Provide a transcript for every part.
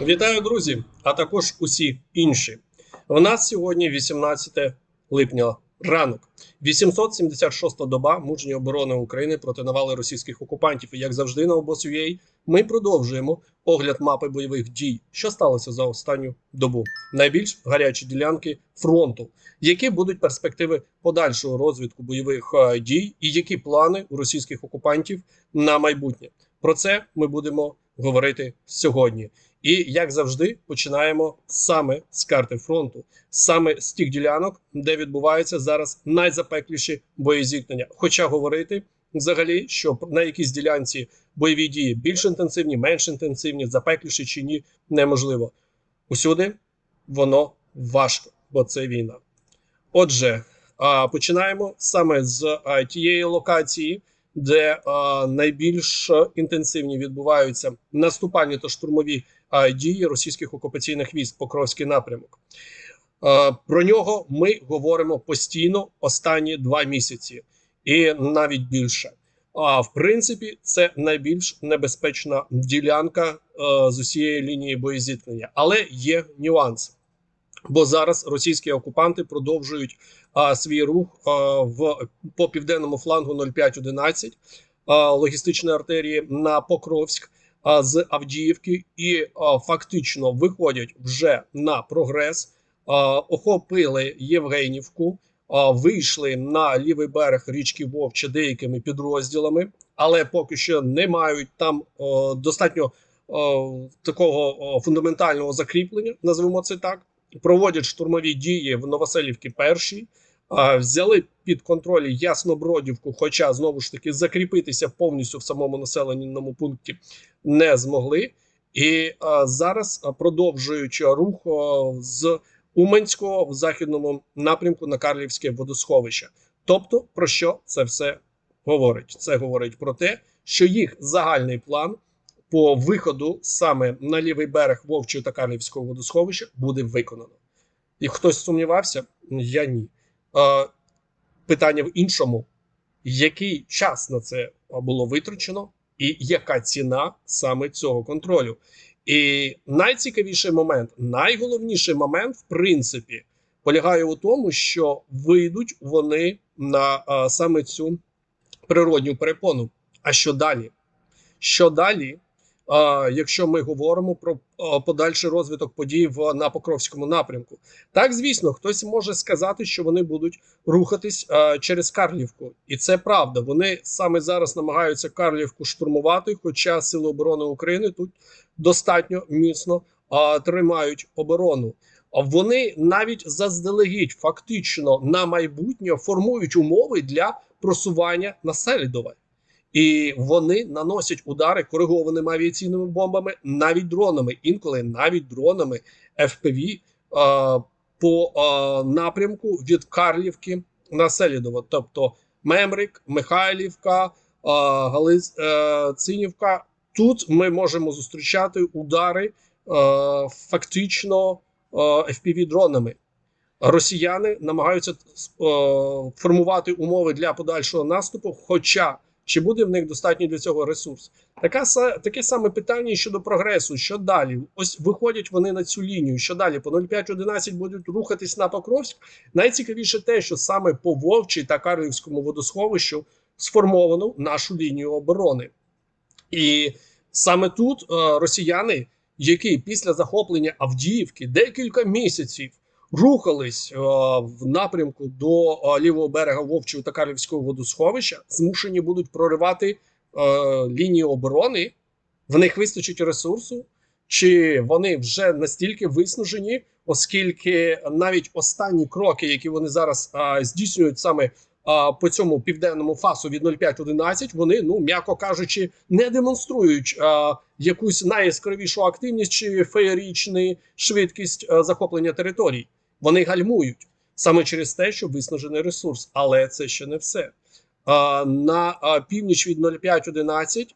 Вітаю, друзі, а також усі інші. У нас сьогодні 18 липня ранок. 876-та доба мужньої оборони України проти навали російських окупантів. І як завжди на обос.ua ми продовжуємо огляд мапи бойових дій, що сталося за останню добу. Найбільш гарячі ділянки фронту, які будуть перспективи подальшого розвитку бойових е, дій, і які плани у російських окупантів на майбутнє. Про це ми будемо говорити сьогодні. І як завжди, починаємо саме з карти фронту, саме з тих ділянок, де відбуваються зараз найзапекліші боєзіткнення. Хоча говорити взагалі, що на якійсь ділянці бойові дії більш інтенсивні, менш інтенсивні, запекліші чи ні, неможливо. Усюди воно важко, бо це війна. Отже, починаємо саме з тієї локації, де а, найбільш інтенсивні відбуваються наступальні та штурмові а, дії російських окупаційних військ Покровський напрямок. А, Про нього ми говоримо постійно останні два місяці, і навіть більше. А в принципі, це найбільш небезпечна ділянка е, з усієї лінії боєзіткнення, але є нюанс. Бо зараз російські окупанти продовжують свій рух в по південному флангу 0511 а, логістичної артерії на Покровськ з Авдіївки, і фактично виходять вже на прогрес, охопили Євгенівку, вийшли на лівий берег річки Вовче деякими підрозділами, але поки що не мають там достатньо такого фундаментального закріплення, назвемо це так. Проводять штурмові дії в Новоселівці першій, взяли під контроль Яснобродівку, хоча знову ж таки закріпитися повністю в самому населеному пункті не змогли. І зараз продовжуючи рух з Уманського в західному напрямку на Карлівське водосховище. Тобто, про що це все говорить? Це говорить про те, що їх загальний план по виходу саме на лівий берег Вовчого та Карлівського водосховища буде виконано. І хтось сумнівався? Я ні. Питання в іншому: який час на це було витрачено, і яка ціна саме цього контролю? І найцікавіший момент, найголовніший момент, в принципі, полягає у тому, що вийдуть вони на саме цю природню перепону. А що далі? Що далі? Якщо ми говоримо про подальший розвиток подій в на Покровському напрямку, так звісно, хтось може сказати, що вони будуть рухатись через Карлівку, і це правда. Вони саме зараз намагаються Карлівку штурмувати. Хоча Сили оборони України тут достатньо міцно тримають оборону. Вони навіть заздалегідь фактично на майбутнє формують умови для просування на Селідове. І вони наносять удари коригованими авіаційними бомбами, навіть дронами, інколи навіть дронами FPV а, по а, напрямку від Карлівки на Селідово, тобто Мемрик, Михайлівка, а, Галиць, а, Цинівка. Тут ми можемо зустрічати удари а, фактично FPV дронами. Росіяни намагаються а, формувати умови для подальшого наступу, хоча чи буде в них достатньо для цього ресурс? Така таке саме питання щодо прогресу. Що далі? Ось виходять вони на цю лінію. Що далі? По 0,5-11 будуть рухатись на Покровськ. Найцікавіше те, що саме по Вовчій та Карлівському водосховищу сформовано нашу лінію оборони, і саме тут е, росіяни, які після захоплення Авдіївки декілька місяців рухались е, в напрямку до е, лівого берега Вовчого та Карлівського водосховища, змушені будуть проривати е, лінію оборони. В них вистачить ресурсу, чи вони вже настільки виснажені, оскільки навіть останні кроки, які вони зараз е, здійснюють саме. По цьому південному фасу від 0,5-11 вони, ну м'яко кажучи, не демонструють а, якусь найяскравішу активність чи феєрічну швидкість а, захоплення територій. Вони гальмують саме через те, що виснажений ресурс, але це ще не все. А, на а, північ від 0,5-11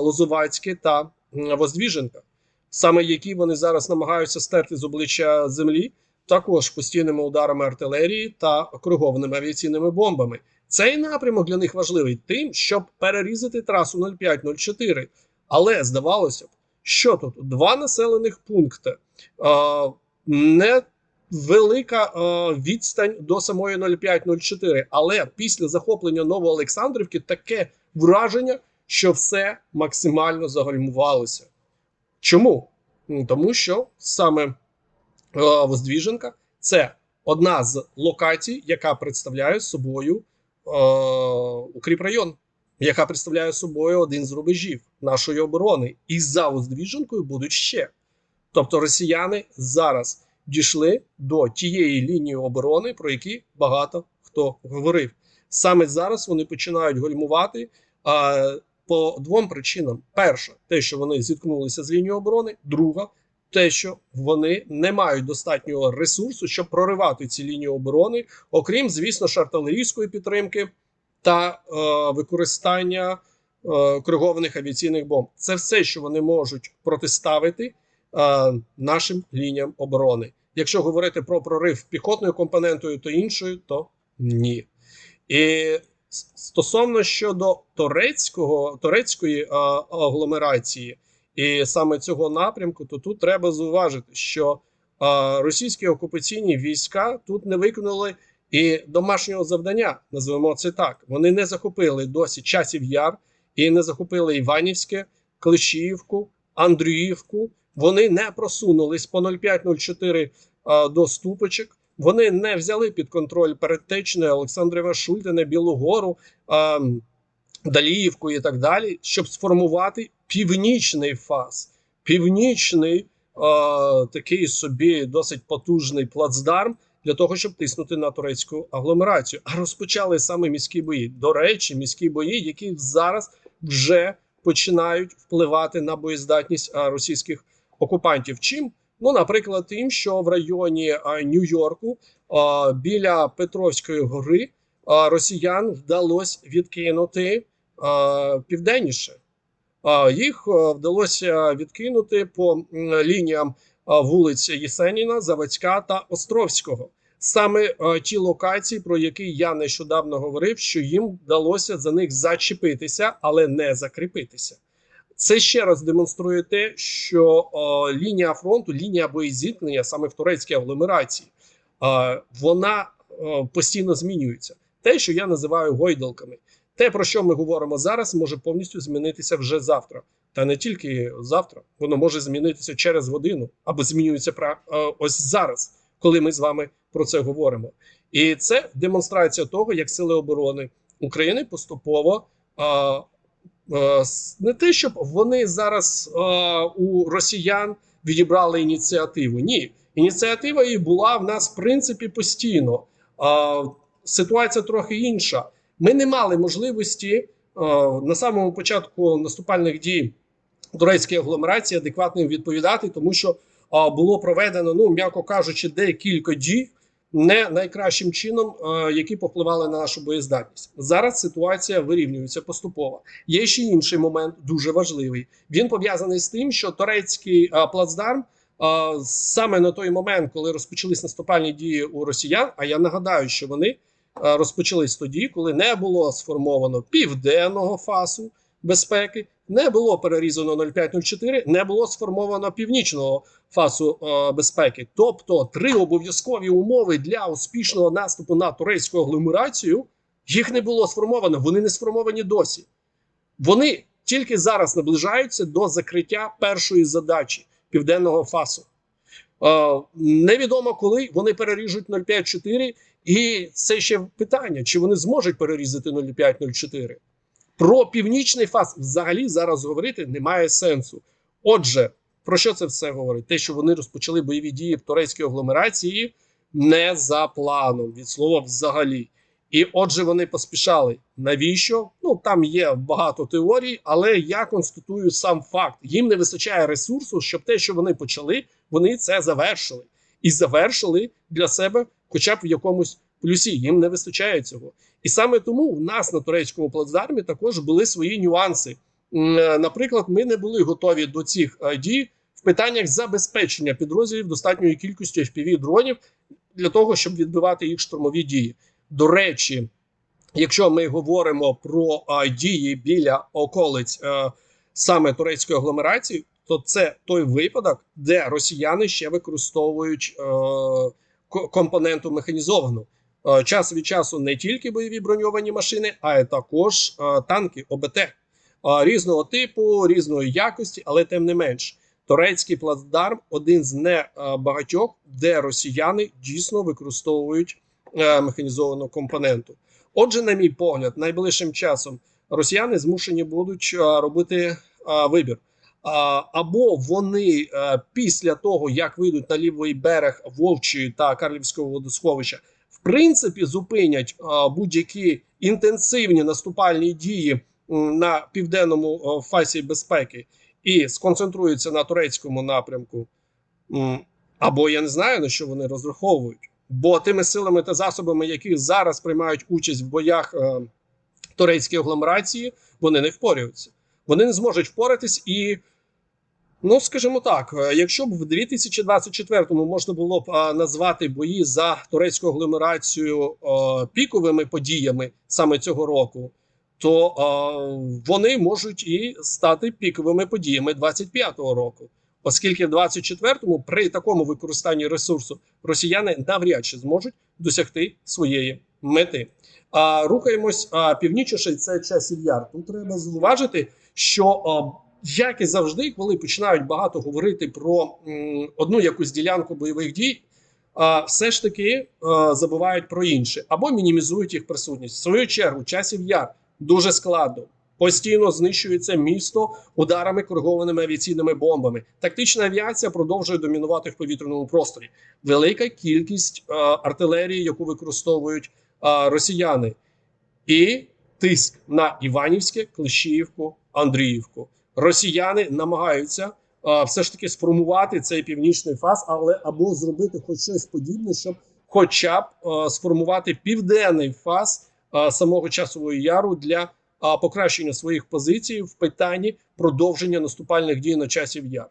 Лозувацьке та Воздвіженка, саме які вони зараз намагаються стерти з обличчя землі також постійними ударами артилерії та коригованими авіаційними бомбами. Цей напрямок для них важливий тим, щоб перерізати трасу 05-04. Але здавалося б, Що тут? Два населених пункти. Е, Невелика е, відстань до самої 0504, але після захоплення Новоолександрівки таке враження, що все максимально загальмувалося. Чому? Тому що саме Воздвіженка це одна з локацій, яка представляє собою е, укріпрайон, яка представляє собою один з рубежів нашої оборони. І за Воздвіженкою будуть ще. Тобто росіяни зараз дійшли до тієї лінії оборони, про які багато хто говорив. Саме зараз вони починають гальмувати а, по двом причинам: перша, те, що вони зіткнулися з лінією оборони, друга. Те, що вони не мають достатнього ресурсу, щоб проривати ці лінії оборони, окрім, звісно, ж, артилерійської підтримки та е, використання е, коригованих авіаційних бомб. Це все, що вони можуть протиставити е, нашим лініям оборони. Якщо говорити про прорив піхотною компонентою, то іншою, то ні. І стосовно щодо турецького турецької е, агломерації і саме цього напрямку, то тут треба зауважити, що е, російські окупаційні війська тут не виконали і домашнього завдання, називаємо це так. Вони не захопили досі часів яр і не захопили Іванівське, Клещіївку, Андріївку. Вони не просунулись по 0504 а, до ступочок. Вони не взяли під контроль Передтечне, Олександрова Шультине, Білу Гору, а, Даліївку і так далі, щоб сформувати північний фаз, північний а, такий собі досить потужний плацдарм для того, щоб тиснути на турецьку агломерацію. А розпочали саме міські бої. До речі, міські бої, які зараз вже починають впливати на боєздатність російських окупантів. Чим? Ну, наприклад, тим, що в районі Нью-Йорку біля Петровської гори росіян вдалося відкинути південніше. Їх вдалося відкинути по лініям вулиць Єсеніна, Заводська та Островського. Саме ті локації, про які я нещодавно говорив, що їм вдалося за них зачепитися, але не закріпитися. Це ще раз демонструє те, що о, лінія фронту, лінія боєзіткнення саме в турецькій агломерації, о, вона о, постійно змінюється. Те, що я називаю гойдалками, те, про що ми говоримо зараз, може повністю змінитися вже завтра. Та не тільки завтра, воно може змінитися через годину або змінюється про ось зараз, коли ми з вами про це говоримо. І це демонстрація того, як сили оборони України поступово. Не те, щоб вони зараз е, у росіян відібрали ініціативу. Ні, ініціатива і була в нас в принципі постійно. Е, ситуація трохи інша. Ми не мали можливості е, на самому початку наступальних дій турецької агломерації адекватно відповідати, тому що е, було проведено, ну м'яко кажучи, декілька дій не найкращим чином, е, які повпливали на нашу боєздатність. Зараз ситуація вирівнюється поступово. Є ще інший момент, дуже важливий. Він пов'язаний з тим, що турецький плацдарм. Саме на той момент, коли розпочались наступальні дії у росіян. А я нагадаю, що вони розпочались тоді, коли не було сформовано південного фасу безпеки, не було перерізано 0504, не було сформовано північного фасу безпеки. Тобто три обов'язкові умови для успішного наступу на турецьку агломерацію їх не було сформовано. Вони не сформовані досі. Вони тільки зараз наближаються до закриття першої задачі південного фасу. Невідомо коли вони переріжуть 0,5-4, і це ще питання: чи вони зможуть перерізати 0,5-0,4. Про північний фаз взагалі зараз говорити немає сенсу. Отже, про що це все говорить? Те, що вони розпочали бойові дії в турецькій агломерації не за планом від слова взагалі. І отже, вони поспішали. Навіщо? Ну там є багато теорій, але я констатую сам факт: їм не вистачає ресурсу, щоб те, що вони почали, вони це завершили і завершили для себе, хоча б в якомусь плюсі. Їм не вистачає цього. І саме тому в нас на турецькому плацдармі також були свої нюанси. Е, наприклад, ми не були готові до цих е, дій в питаннях забезпечення підрозділів достатньої кількості fpv дронів для того, щоб відбивати їх штурмові дії. До речі, якщо ми говоримо про а, дії біля околиць саме турецької агломерації, то це той випадок, де росіяни ще використовують е, компоненту механізовану. Е, час від часу не тільки бойові броньовані машини, а й також е, танки ОБТ е, різного типу, різної якості, але тим не менш. Турецький плацдарм один з небагатьох, де росіяни дійсно використовують е, механізовану компоненту. Отже, на мій погляд, найближчим часом росіяни змушені будуть е, робити е, вибір. Або вони е, після того, як вийдуть на лівий берег Вовчої та Карлівського водосховища, в принципі, зупинять е, будь-які інтенсивні наступальні дії на південному е, фасі безпеки і сконцентруються на турецькому напрямку. Або я не знаю на що вони розраховують, бо тими силами та засобами, які зараз приймають участь в боях е, турецької агломерації, вони не впорюються. Вони не зможуть впоратись і. Ну, скажімо так, е, якщо б в 2024-му можна було б е, назвати бої за турецьку агломерацію е, піковими подіями саме цього року, то вони можуть і стати піковими подіями 25-го року, оскільки в 24-му при такому використанні ресурсу росіяни навряд чи зможуть досягти своєї мети. А рухаємось північніше, це часів яр. Тут треба зауважити, що як і завжди, коли починають багато говорити про одну якусь ділянку бойових дій, все ж таки забувають про інше або мінімізують їх присутність. В свою чергу, часів яр дуже складно. Постійно знищується місто ударами коригованими авіаційними бомбами. Тактична авіація продовжує домінувати в повітряному просторі. Велика кількість е, артилерії, яку використовують е, росіяни, і тиск на Іванівське, Клещіївку, Андріївку. Росіяни намагаються е, все ж таки сформувати цей північний фаз, але або зробити хоч щось подібне, щоб хоча б е, сформувати південний фаз е, самого часового яру для а, покращення своїх позицій в питанні продовження наступальних дій на часів яр.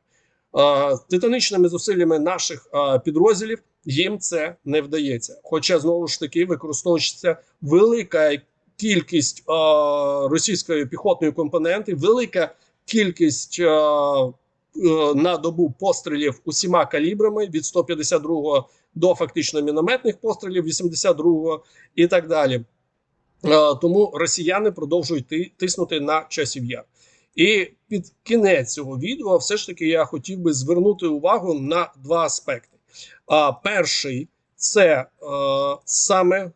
А, Титанічними зусиллями наших а, підрозділів їм це не вдається. Хоча знову ж таки використовується велика кількість а, російської піхотної компоненти, велика кількість а, е, на добу пострілів усіма калібрами від 152-го до фактично мінометних пострілів, 82-го і так далі. Е, Тому росіяни продовжують ти- тиснути на часів яр. І під кінець цього відео, все ж таки, я хотів би звернути увагу на два аспекти. А перший це е, саме е,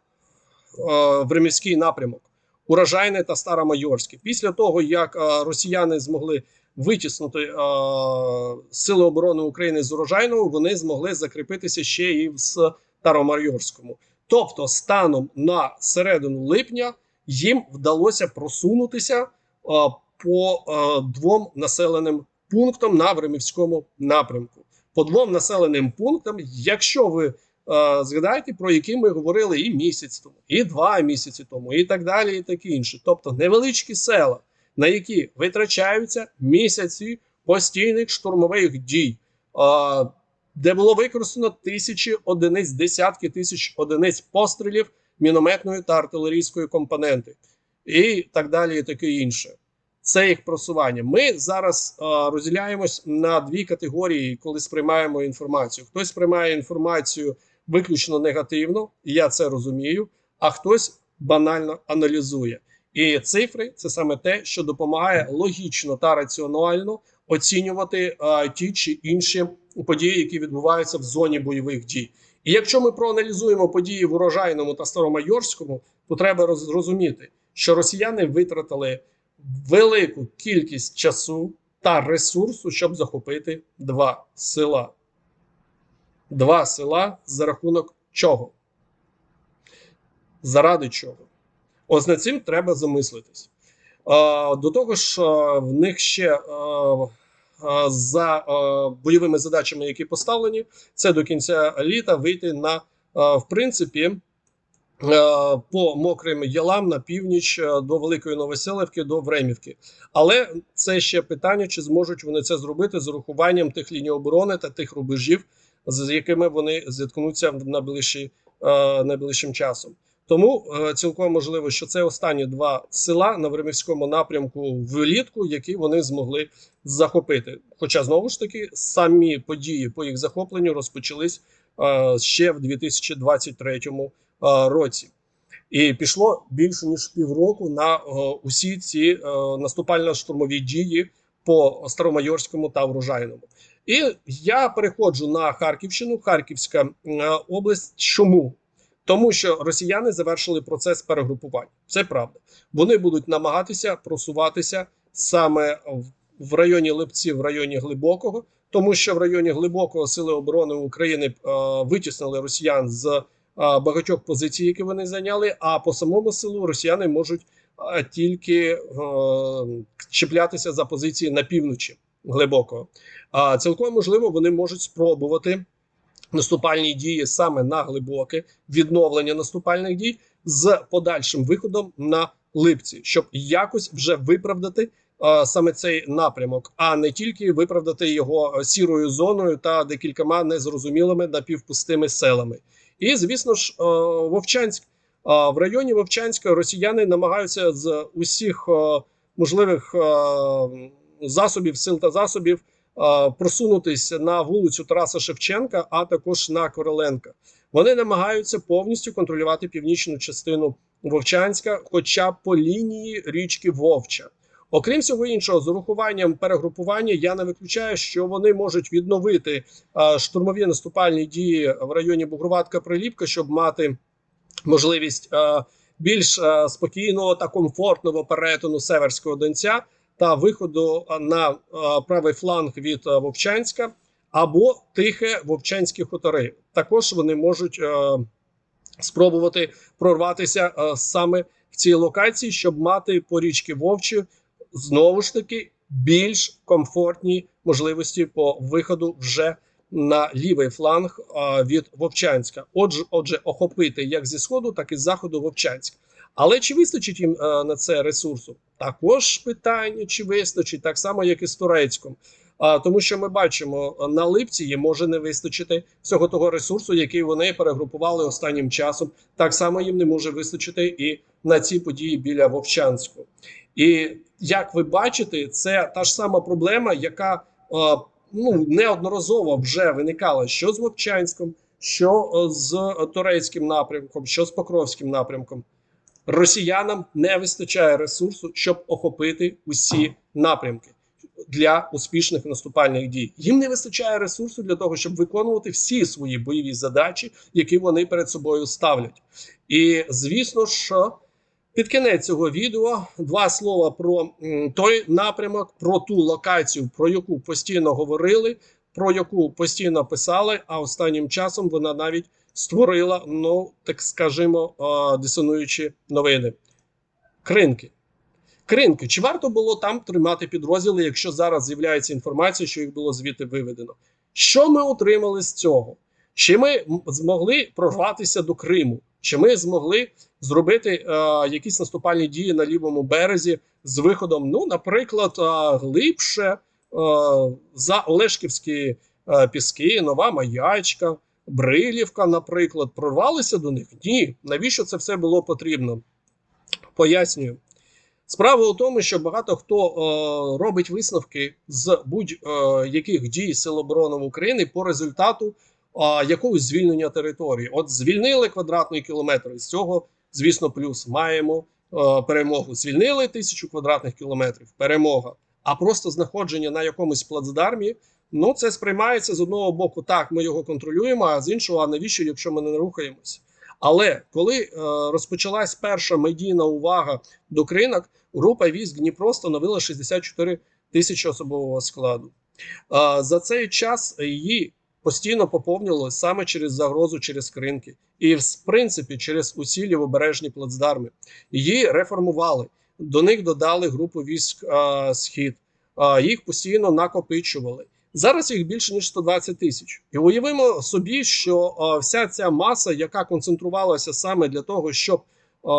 Времівський напрямок, Урожайне та Старомайорське. Після того, як росіяни змогли витіснути Сили оборони України з урожайного, вони змогли закріпитися ще і в Старомайорському. Тобто, станом на середину липня їм вдалося просунутися по двом населеним пунктам на Времівському напрямку. По двом населеним пунктам, якщо ви е, згадаєте, про які ми говорили і місяць тому, і два місяці тому, і так далі, і таке інше. Тобто невеличкі села, на які витрачаються місяці постійних штурмових дій. Е, де було використано тисячі одиниць, десятки тисяч одиниць пострілів мінометної та артилерійської компоненти, і так далі, і таке інше. Це їх просування. Ми зараз е, розділяємось на дві категорії, коли сприймаємо інформацію. Хтось сприймає інформацію виключно негативно, і я це розумію, а хтось банально аналізує. І цифри це саме те, що допомагає логічно та раціонально оцінювати е, ті чи інші події, які відбуваються в зоні бойових дій. І якщо ми проаналізуємо події в урожайному та старомайорському, то треба зрозуміти, що росіяни витратили велику кількість часу та ресурсу, щоб захопити два села. Два села за рахунок чого? Заради чого? Ось над цим треба замислитись. До того ж, в них ще за бойовими задачами, які поставлені, це до кінця літа вийти на, в принципі, по мокрим ялам на північ до Великої Новоселівки, до Времівки. Але це ще питання, чи зможуть вони це зробити з урахуванням тих ліній оборони та тих рубежів, з якими вони зіткнуться найближчі, е, найближчим часом. Тому е, цілком можливо, що це останні два села на Времівському напрямку влітку, які вони змогли захопити. Хоча знову ж таки самі події по їх захопленню розпочались е, ще в 2023 е, році. І пішло більше ніж півроку на усі ці наступально-штурмові дії по Старомайорському та Врожайному. І я переходжу на Харківщину, Харківська е, область. Чому? Тому що росіяни завершили процес перегрупування. Це правда. Вони будуть намагатися просуватися саме в, районі Липці, в районі Глибокого, тому що в районі Глибокого сили оборони України е, витіснили росіян з е, багатьох позицій, які вони зайняли. А по самому селу росіяни можуть тільки чіплятися за позиції на півночі глибокого. А цілком можливо, вони можуть спробувати наступальні дії саме на глибоке відновлення наступальних дій з подальшим виходом на липці, щоб якось вже виправдати е, саме цей напрямок, а не тільки виправдати його сірою зоною та декількома незрозумілими напівпустими селами. І звісно ж, е, Вовчанськ. В районі Вовчанська росіяни намагаються з усіх е, можливих е, засобів, сил та засобів просунутися на вулицю Тараса Шевченка, а також на Короленка. Вони намагаються повністю контролювати північну частину Вовчанська, хоча б по лінії річки Вовча. Окрім всього іншого, з урахуванням перегрупування я не виключаю, що вони можуть відновити е, штурмові наступальні дії в районі Бугроватка Приліпка, щоб мати можливість е, більш е, спокійного та комфортного перетину Северського Донця та виходу на правий фланг від Вовчанська або тихе Вовчанські хутори. Також вони можуть е, спробувати прорватися е, саме в цій локації, щоб мати по річки Вовчі знову ж таки більш комфортні можливості по виходу вже на лівий фланг від Вовчанська. Отже, отже, охопити як зі сходу, так і з заходу Вовчанськ. Але чи вистачить їм а, на це ресурсу? Також питання, чи вистачить, так само, як і з Турецьком. А, тому що ми бачимо, на липці їм може не вистачити всього того ресурсу, який вони перегрупували останнім часом. Так само їм не може вистачити і на ці події біля Вовчанську. І як ви бачите, це та ж сама проблема, яка е, ну неодноразово вже виникала що з Вовчанськом, що е, з турецьким напрямком, що з Покровським напрямком. Росіянам не вистачає ресурсу, щоб охопити усі напрямки для успішних наступальних дій. Їм не вистачає ресурсу для того, щоб виконувати всі свої бойові задачі, які вони перед собою ставлять. І звісно, що під кінець цього відео два слова про той напрямок, про ту локацію, про яку постійно говорили, про яку постійно писали. А останнім часом вона навіть створила, ну так скажімо, дисонуючі новини. Кринки. Кринки. Чи варто було там тримати підрозділи, якщо зараз з'являється інформація, що їх було звідти виведено? Що ми отримали з цього? Чи ми змогли прорватися до Криму? Чи ми змогли зробити е, якісь наступальні дії на лівому березі з виходом, ну, наприклад, е, глибше е, за Олешківські е, піски, Нова Маячка, Брилівка, наприклад, прорвалися до них? Ні. Навіщо це все було потрібно? Пояснюю. Справа у тому, що багато хто е, робить висновки з будь-яких дій Сил оборони України по результату е, якогось звільнення території. От звільнили квадратний кілометр, і з цього, звісно, плюс маємо е, перемогу. Звільнили тисячу квадратних кілометрів, перемога. А просто знаходження на якомусь плацдармі, ну це сприймається з одного боку, так, ми його контролюємо, а з іншого, а навіщо, якщо ми не рухаємось? Але коли е, розпочалась перша медійна увага до кринок, група військ Дніпро становила 64 тисячі особового складу. Е, за цей час її постійно поповнювали саме через загрозу, через кринки, і в принципі через усі лівобережні плацдарми. Її реформували. До них додали групу військ е, Схід, е, їх постійно накопичували. Зараз їх більше ніж 120 тисяч, і уявимо собі, що е, вся ця маса, яка концентрувалася саме для того, щоб е,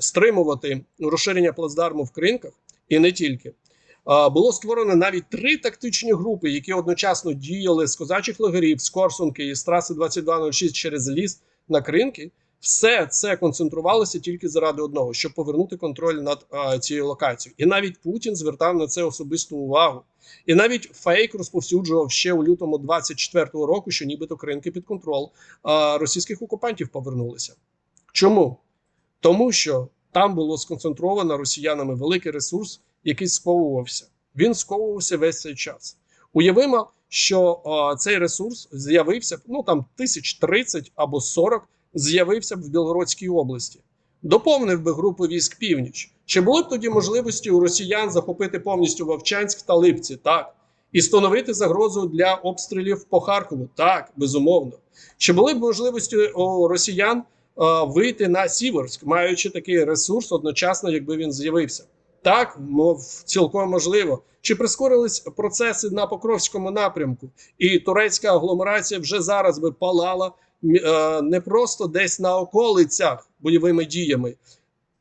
стримувати розширення плацдарму в кринках, і не тільки, е, було створено навіть три тактичні групи, які одночасно діяли з козачих лагерів, з Корсунки і з траси 2206 через ліс на кринки, Все це концентрувалося тільки заради одного, щоб повернути контроль над а, цією локацією. І навіть Путін звертав на це особисту увагу. І навіть фейк розповсюджував ще у лютому 24-го року, що нібито кринки під контроль а, російських окупантів повернулися. Чому? Тому що там було сконцентровано росіянами великий ресурс, який сковувався. Він сковувався весь цей час. Уявимо, що а, цей ресурс з'явився ну там тисяч 30 або 40 з'явився б в Білгородській області. Доповнив би групу військ північ. Чи були б тоді можливості у росіян захопити повністю Вовчанськ та Липці? Так. І становити загрозу для обстрілів по Харкову? Так, безумовно. Чи були б можливості у росіян а, вийти на Сіверськ, маючи такий ресурс одночасно, якби він з'явився? Так, мов цілком можливо. Чи прискорились процеси на Покровському напрямку? І турецька агломерація вже зараз би палала е, не просто десь на околицях бойовими діями,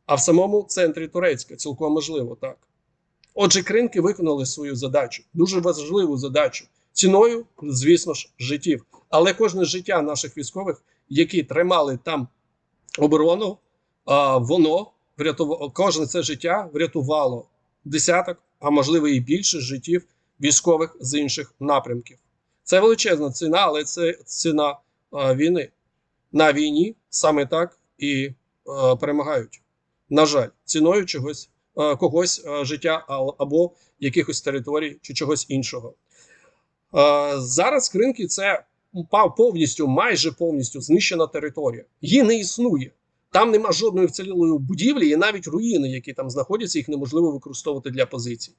а в самому центрі Турецька. Цілком можливо, так. Отже, кринки виконали свою задачу, дуже важливу задачу. Ціною, звісно ж, життів. Але кожне життя наших військових, які тримали там оборону, воно врятувало кожне це життя врятувало десяток, а можливо і більше життів військових з інших напрямків. Це величезна ціна, але це ціна війни. На війні саме так і перемагають. На жаль, ціною чогось когось життя або якихось територій чи чогось іншого. Зараз кринки це повністю, майже повністю знищена територія. Її не існує. Там нема жодної вцілілої будівлі, і навіть руїни, які там знаходяться, їх неможливо використовувати для позицій.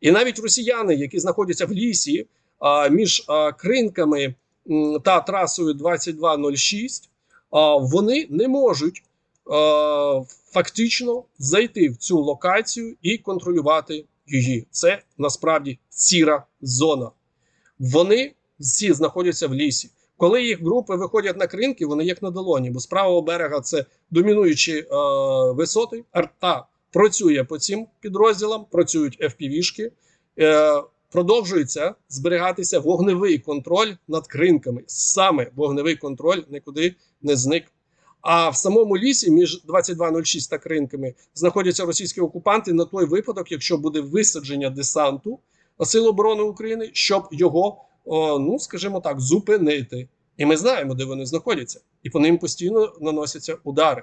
І навіть росіяни, які знаходяться в лісі між кринками та трасою 2206, вони не можуть фактично зайти в цю локацію і контролювати її. Це насправді сіра зона. Вони всі знаходяться в лісі. Коли їх групи виходять на кринки, вони як на долоні, бо з правого берега це домінуючі е, висоти. Арта працює по цим підрозділам, працюють FPV-шки, е, продовжується зберігатися вогневий контроль над кринками. Саме вогневий контроль нікуди не зник. А в самому лісі між 2206 та кринками знаходяться російські окупанти на той випадок, якщо буде висадження десанту Сил оборони України, щоб його, ну скажімо так, зупинити. І ми знаємо, де вони знаходяться, і по ним постійно наносяться удари.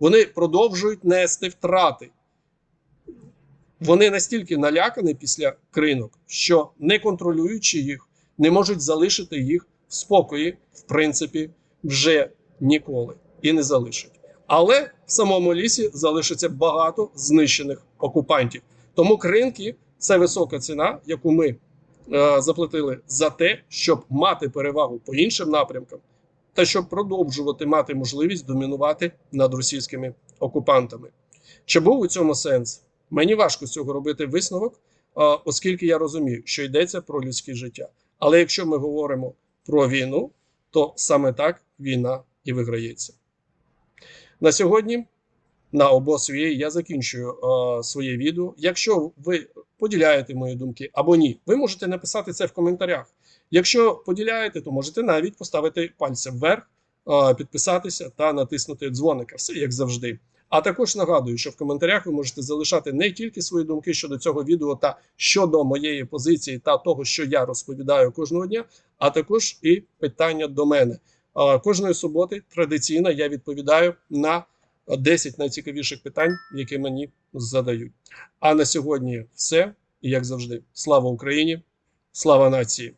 Вони продовжують нести втрати. Вони настільки налякані після кринок, що не контролюючи їх, не можуть залишити їх в спокої, в принципі, вже ніколи і не залишать. Але в самому лісі залишиться багато знищених окупантів. Тому кринки це висока ціна, яку ми е, заплатили за те, щоб мати перевагу по іншим напрямкам, та щоб продовжувати мати можливість домінувати над російськими окупантами. Чи був у цьому сенс? Мені важко з цього робити висновок, оскільки я розумію, що йдеться про людське життя. Але якщо ми говоримо про війну, то саме так війна і виграється. На сьогодні на обосві я закінчую своє відео. Якщо ви поділяєте мої думки або ні, ви можете написати це в коментарях. Якщо поділяєте, то можете навіть поставити пальцем вверх, підписатися та натиснути дзвоника. Все як завжди. А також нагадую, що в коментарях ви можете залишати не тільки свої думки щодо цього відео та щодо моєї позиції та того, що я розповідаю кожного дня, а також і питання до мене. Кожної суботи традиційно я відповідаю на 10 найцікавіших питань, які мені задають. А на сьогодні все. І як завжди, слава Україні, слава нації.